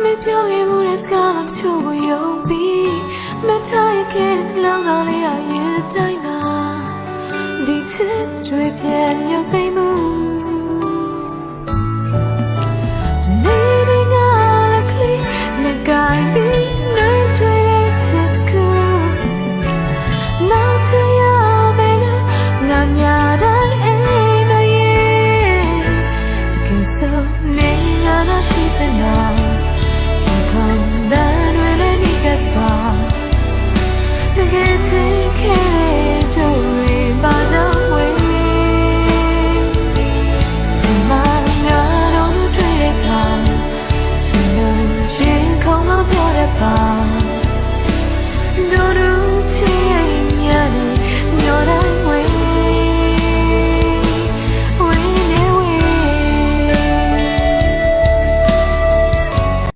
မပြောခဲ့ဘူးတဲ့စကားမှချို့ကိုယုံပြီးမထားရခဲ့တဲ့လောင်းတော်လေးအရင်တိုင်းမှာဒီချစ်တွေပြန်ရုပ်သိမ်းမှု